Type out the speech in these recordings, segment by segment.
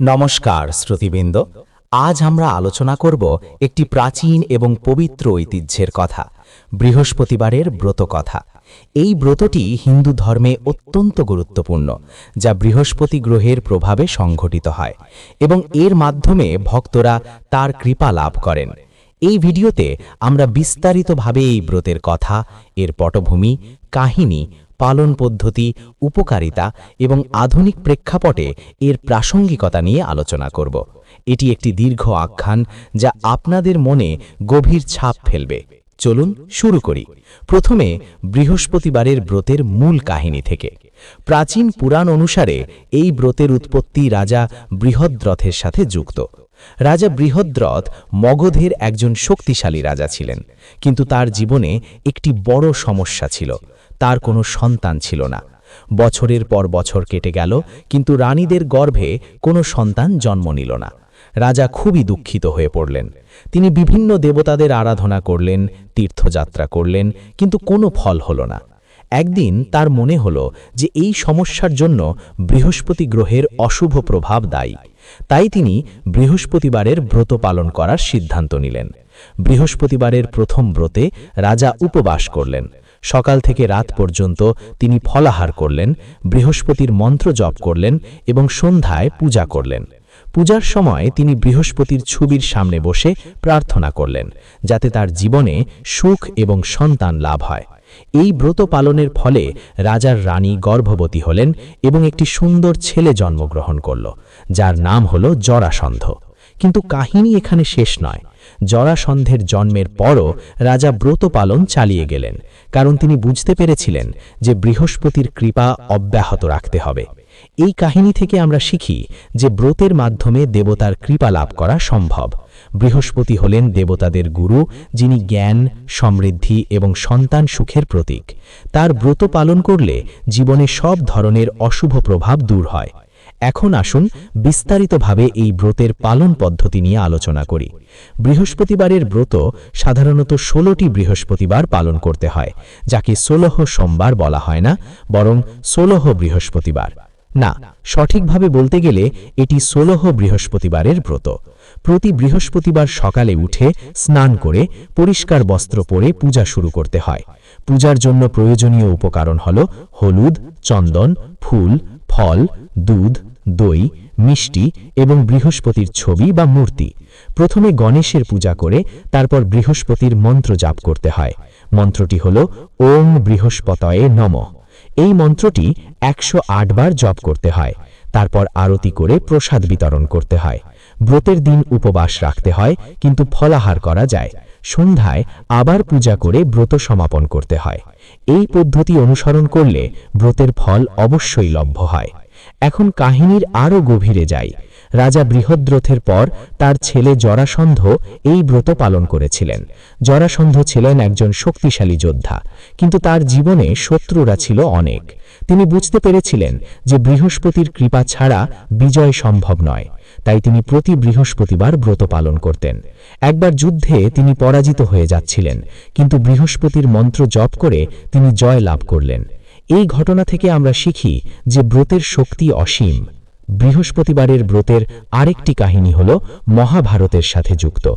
নমস্কার, শ্রুতিবৃন্দ। আজ আমরা আলোচনা করব একটি প্রাচীন এবং পবিত্র ঐতিহ্যের কথা, বৃহস্পতিবারের ব্রত কথা। এই ব্রতটি হিন্দু ধর্মে অত্যন্ত গুরুত্বপূর্ণ, যা বৃহস্পতি গ্রহের প্রভাবে সংঘটিত হয় এবং এর মাধ্যমে ভক্তরা তার কৃপা লাভ করেন। এই ভিডিওতে আমরা বিস্তারিতভাবে এই ব্রতের কথা, এর পটভূমি, কাহিনী পালন পদ্ধতি, উপকারিতা এবং আধুনিক প্রেক্ষাপটে এর প্রাসঙ্গিকতা নিয়ে আলোচনা করব। এটি একটি দীর্ঘ আখ্যান যা আপনাদের মনে গভীর ছাপ ফেলবে। চলুন শুরু করি। প্রথমে বৃহস্পতিবারের ব্রতের মূল কাহিনী থেকে। প্রাচীন পুরাণ অনুসারে এই ব্রতের উৎপত্তি রাজা বৃহদ্রথের সাথে যুক্ত। রাজা বৃহদ্রথ মগধের একজন শক্তিশালী রাজা ছিলেন, কিন্তু তার জীবনে একটি বড় সমস্যা ছিল। তার কোনো সন্তান ছিল না। বছরের পর বছর কেটে গেল, কিন্তু রানীদের গর্ভে কোনো সন্তান জন্ম নিল না। রাজা খুবই দুঃখিত হয়ে পড়লেন। তিনি বিভিন্ন দেবতাদের আরাধনা করলেন, তীর্থযাত্রা করলেন, কিন্তু কোনো ফল হল না। একদিন তার মনে হল যে এই সমস্যার জন্য বৃহস্পতি গ্রহের অশুভ প্রভাব দায়ী। তাই তিনি বৃহস্পতিবারের ব্রত পালন করার সিদ্ধান্ত নিলেন। বৃহস্পতিবারের প্রথম ব্রতে রাজা উপবাস করলেন। সকাল থেকে রাত পর্যন্ত তিনি ফলাহার করলেন, বৃহস্পতির মন্ত্র জপ করলেন এবং সন্ধ্যায় পূজা করলেন। পূজার সময় তিনি বৃহস্পতির ছবির সামনে বসে প্রার্থনা করলেন, যাতে তার জীবনে সুখ এবং সন্তান লাভ হয়। এই ব্রত পালনের ফলে রাজার রানী গর্ভবতী হলেন এবং একটি সুন্দর ছেলে জন্মগ্রহণ করল, যার নাম হল জরাসন্ধ। কিন্তু কাহিনী এখানে শেষ নয়। জরাসন্ধের জন্মের পরও রাজা ব্রত পালন চালিয়ে গেলেন, কারণ তিনি বুঝতে পেরেছিলেন যে বৃহস্পতির কৃপা অব্যাহত রাখতে হবে। এই কাহিনী থেকে আমরা শিখি যে ব্রতের মাধ্যমে দেবতার কৃপা লাভ করা সম্ভব। বৃহস্পতি হলেন দেবতাদের গুরু, যিনি জ্ঞান, সমৃদ্ধি এবং সন্তান সুখের প্রতীক। তার ব্রত পালন করলে জীবনে সব ধরনের অশুভ প্রভাব দূর হয়। এখন আসুন বিস্তারিতভাবে এই ব্রতের পালন পদ্ধতি নিয়ে আলোচনা করি। বৃহস্পতিবারের ব্রত সাধারণত ষোলোটি বৃহস্পতিবার পালন করতে হয়, যাকে ষোলহ সোমবার বলা হয় না, বরং ষোলহ বৃহস্পতিবার। না, সঠিকভাবে বলতে গেলে এটি ষোলহ বৃহস্পতিবারের ব্রত। প্রতি বৃহস্পতিবার সকালে উঠে স্নান করে পরিষ্কার বস্ত্র পরে পূজা শুরু করতে হয়। পূজার জন্য প্রয়োজনীয় উপকরণ হল হলুদ, চন্দন, ফুল, ফল, দুধ দই, মিষ্টি এবং বৃহস্পতির ছবি বা মূর্তি। প্রথমে গণেশের পূজা করে তারপর বৃহস্পতির মন্ত্র জাপ করতে হয়। মন্ত্রটি হল, ওং বৃহস্পতয়ে নম। এই মন্ত্রটি একশো বার জপ করতে হয়। তারপর আরতি করে প্রসাদ বিতরণ করতে হয়। ব্রতের দিন উপবাস রাখতে হয়, কিন্তু ফলাহার করা যায়। সন্ধ্যায় আবার পূজা করে ব্রত সমাপন করতে হয়। এই পদ্ধতি অনুসরণ করলে ব্রতের ফল অবশ্যই লভ্য হয়। এখন কাহিনীর আরও গভীরে যাই। রাজা বৃহদ্রথের পর তার ছেলে জরাসন্ধ এই ব্রত পালন করেছিলেন। জরাসন্ধ ছিলেন একজন শক্তিশালী যোদ্ধা, কিন্তু তার জীবনে শত্রুরা ছিল অনেক। তিনি বুঝতে পেরেছিলেন যে বৃহস্পতির কৃপা ছাড়া বিজয় সম্ভব নয়, তাই তিনি প্রতি বৃহস্পতিবার ব্রত পালন করতেন। একবার যুদ্ধে তিনি পরাজিত হয়ে যাচ্ছিলেন, কিন্তু বৃহস্পতির মন্ত্র জপ করে তিনি জয় লাভ করলেন। এই ঘটনা থেকে আমরা শিখি যে ব্রতের শক্তি অসীম। বৃহস্পতিবারের ব্রতের আরেকটি কাহিনী হল মহাভারতের সাথে যুক্ত।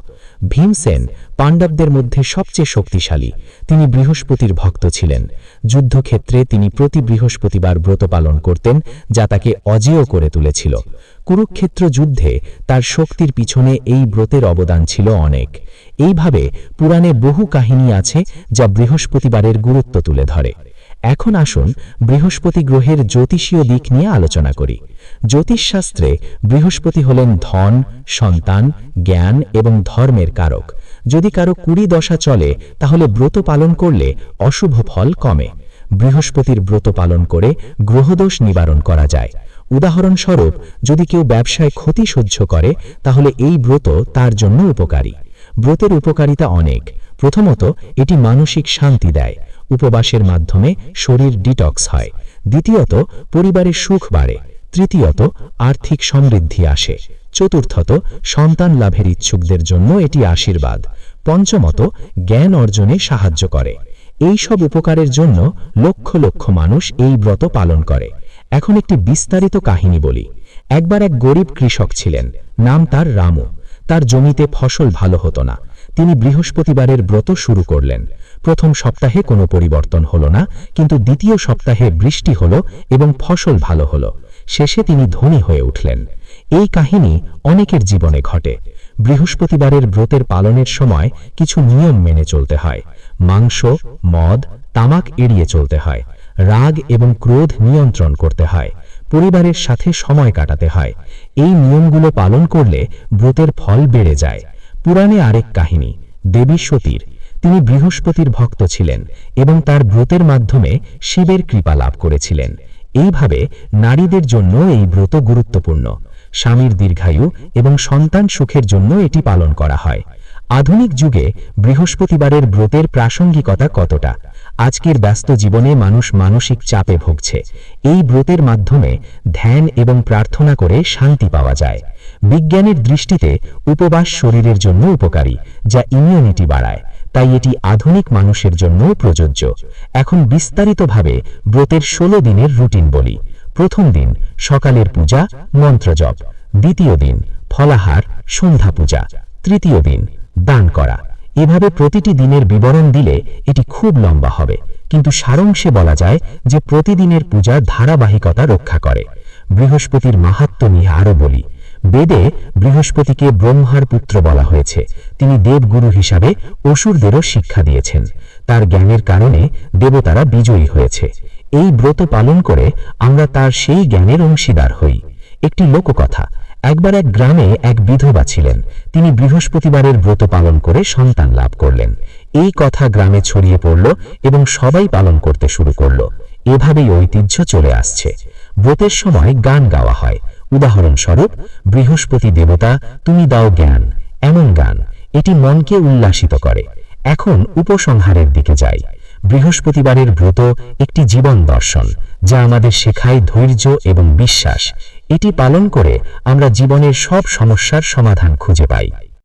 ভীমসেন পাণ্ডবদের মধ্যে সবচেয়ে শক্তিশালী। তিনি বৃহস্পতির ভক্ত ছিলেন। যুদ্ধক্ষেত্রে তিনি প্রতি বৃহস্পতিবার ব্রত পালন করতেন, যা তাকে অজেয় করে তুলেছিল। কুরুক্ষেত্র যুদ্ধে তার শক্তির পিছনে এই ব্রতের অবদান ছিল অনেক। এইভাবে পুরাণে বহু কাহিনী আছে, যা বৃহস্পতিবারের গুরুত্ব তুলে ধরে। এখন আসুন বৃহস্পতি গ্রহের জ্যোতিষীয় দিক নিয়ে আলোচনা করি। জ্যোতিষশাস্ত্রে বৃহস্পতি হলেন ধন, সন্তান, জ্ঞান এবং ধর্মের কারক। যদি কারও কুড়ি দশা চলে, তাহলে ব্রত পালন করলে অশুভ ফল কমে। বৃহস্পতির ব্রত পালন করে গ্রহদোষ নিবারণ করা যায়। উদাহরণস্বরূপ, যদি কেউ ব্যবসায় ক্ষতি সহ্য করে, তাহলে এই ব্রত তার জন্য উপকারী। ব্রতের উপকারিতা অনেক। প্রথমত, এটি মানসিক শান্তি দেয়। উপবাসের মাধ্যমে শরীর ডিটক্স হয়। দ্বিতীয়ত, পরিবারের সুখ বাড়ে। তৃতীয়ত, আর্থিক সমৃদ্ধি আসে। চতুর্থত সন্তান লাভের ইচ্ছুকদের জন্য এটি আশীর্বাদ। পঞ্চমত, জ্ঞান অর্জনে সাহায্য করে। এই সব উপকারের জন্য লক্ষ লক্ষ মানুষ এই ব্রত পালন করে। এখন একটি বিস্তারিত কাহিনী বলি। একবার এক গরিব কৃষক ছিলেন, নাম তার রামু। তার জমিতে ফসল ভালো হতো না। তিনি বৃহস্পতিবারের ব্রত শুরু করলেন। প্রথম সপ্তাহে কোনো পরিবর্তন হলো না, কিন্তু দ্বিতীয় সপ্তাহে বৃষ্টি হলো এবং ফসল ভালো হলো। শেষে তিনি ধনী হয়ে উঠলেন। এই কাহিনী অনেকের জীবনে ঘটে। বৃহস্পতিবারের ব্রতের পালনের সময় কিছু নিয়ম মেনে চলতে হয়। মাংস, মদ, তামাক এড়িয়ে চলতে হয়। রাগ এবং ক্রোধ নিয়ন্ত্রণ করতে হয়। পরিবারের সাথে সময় কাটাতে হয়। এই নিয়মগুলো পালন করলে ব্রতের ফল বেড়ে যায়। পুরাণে আরেক কাহিনী, দেবী সতীর। তিনি বৃহস্পতির ভক্ত ছিলেন এবং তার ব্রতের মাধ্যমে শিবের কৃপা লাভ করেছিলেন। এইভাবে নারীদের জন্য এই ব্রত গুরুত্বপূর্ণ। স্বামীর দীর্ঘায়ু এবং সন্তান সুখের জন্য এটি পালন করা হয়। আধুনিক যুগে বৃহস্পতিবারের ব্রতের প্রাসঙ্গিকতা কতটা? আজকের ব্যস্ত জীবনে মানুষ মানসিক চাপে ভুগছে। এই ব্রতের মাধ্যমে ধ্যান এবং প্রার্থনা করে শান্তি পাওয়া যায়। বিজ্ঞানের দৃষ্টিতে উপবাস শরীরের জন্য উপকারী, যা ইমিউনিটি বাড়ায়। তাই এটি আধুনিক মানুষের জন্যও প্রযোজ্য। এখন বিস্তারিতভাবে ব্রতের ষোলো দিনের রুটিন বলি। প্রথম দিন সকালের পূজা, মন্ত্রজপ। দ্বিতীয় দিন ফলাহার, সন্ধ্যা পূজা। তৃতীয় দিন দান করা। এভাবে প্রতিটি দিনের বিবরণ দিলে এটি খুব লম্বা হবে। কিন্তু সারাংশে বলা যায় যে প্রতিদিনের পূজা ধারাবাহিকতা রক্ষা করে। বৃহস্পতির মাহাত্ম্য নিয়ে আরও বলি। বেদে বৃহস্পতিকে ব্রহ্মার পুত্র বলা হয়েছে। তিনি দেবগুরু হিসাবে অসুরদেরও শিক্ষা দিয়েছেন। তার জ্ঞানের কারণে দেবতারা বিজয়ী হয়েছে। এই ব্রত পালন করে আমরা তার সেই জ্ঞানের অংশীদার হই। একটি লোককথা। একবার এক গ্রামে এক বিধবা ছিলেন। তিনি বৃহস্পতিবারের ব্রত পালন করে সন্তান লাভ করলেন। এই কথা গ্রামে ছড়িয়ে পড়ল এবং সবাই পালন করতে শুরু করল। এভাবেই ঐতিহ্য চলে আসছে। ব্রতের সময় গান গাওয়া হয়। উদাহরণস্বরূপ, বৃহস্পতি দেবতা, তুমি দাও জ্ঞান। এমন গান। এটি মনকে উল্লাসিত করে। এখন উপসংহারের দিকে যাই। বৃহস্পতিবারের ব্রত একটি জীবন দর্শন, যা আমাদের শেখায় ধৈর্য এবং বিশ্বাস। এটি পালন করে আমরা জীবনের সব সমস্যার সমাধান খুঁজে পাই।